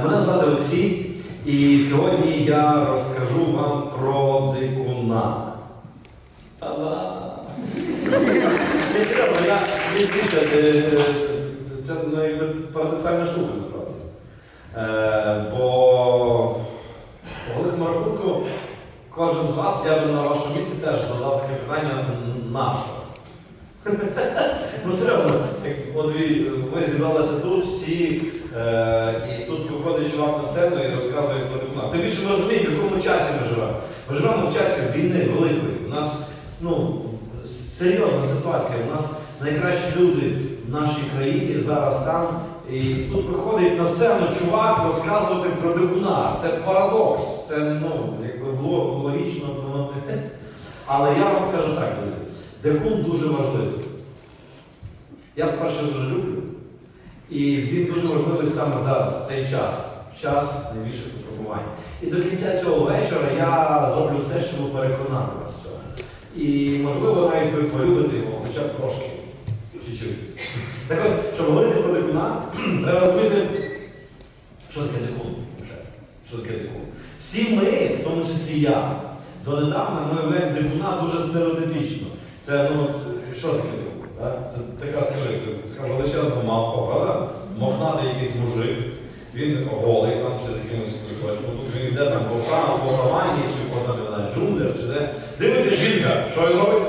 Мене звати Олексій, і сьогодні я розкажу вам про дикуна. Та-да! Серйозно, я е, е, це ну, якби парадоксальна штука насправді. Е, Бо по великому рахунку, кожен з вас, я би на вашому місці теж задав таке питання «Н- на що? Ну серйозно, от ви, зібралися тут всі, і тут виходить чувак на сцену і розказує про документ. Тим більше ми розуміємо, в якому часі ми живемо. Ми живемо в часі війни великої. У нас ну, серйозна ситуація. У нас найкращі люди в нашій країні зараз там. І тут виходить на сцену чувак розказувати про дикуна. Це парадокс. Це ну, якби логічно. воно не- Але я вам скажу так, друзі. Дикун дуже важливий. Я, по-перше, дуже люблю. І він дуже важливий саме зараз, в цей час, час найбільших випробувань. І до кінця цього вечора я зроблю все, щоб переконати вас в. І можливо навіть ви полюбите його, хоча б трошки. Чуть-чуть. Так от, щоб говорити про дикуна, треба розуміти, що таке дикун. Що таке дикун. Всі ми, в тому числі я, донедавна ми уявляємо дикуна дуже стереотипічно. Це ну, що таке? Так? Це така, скажи, це така величезна мавпа, правда? Мохнатий якийсь мужик, він голий там чи з якимось листочком. Тут він йде там по, са- по саванні, чи по там, не знаю, джунглях, чи де. Дивиться жінка, що він робить?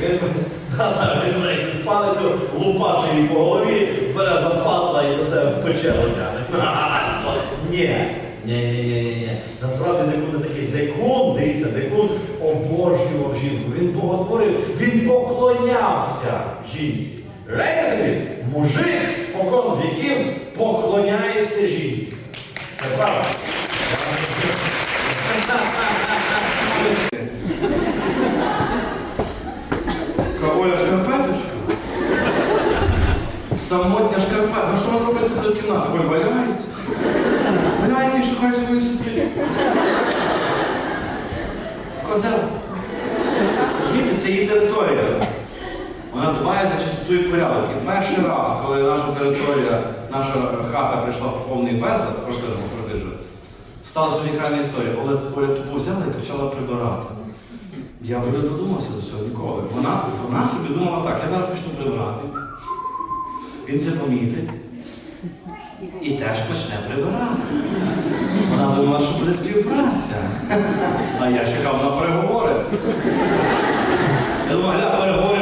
Він палицю лупаше її по голові, бере запатла і до себе в печеру тягне. Ні. Ні, ні, ні, ні, ні. Насправді не такий. Дикун, дивіться, дикун обожнював жінку. Він боготворив, він поклонявся жінці. Собі, мужик спокон віків поклоняється жінці. Це правда. Оля шкарпеточка. Самотня шкарпетка. Ну що вона Козел. Розумієте, це її територія. Вона дбає за чистоту і порядок. І перший раз, коли наша територія, наша хата прийшла в повний безлад, квартира квартира, сталася унікальна історія. Оля тупо взяла і почала прибирати. Я би не додумався до цього ніколи. Вона, вона собі думала так, я зараз почну прибирати. Він це помітить і теж почне прибирати. Вона думала, що буде співпраця. А я чекав на переговори. Я думаю, гля, переговорів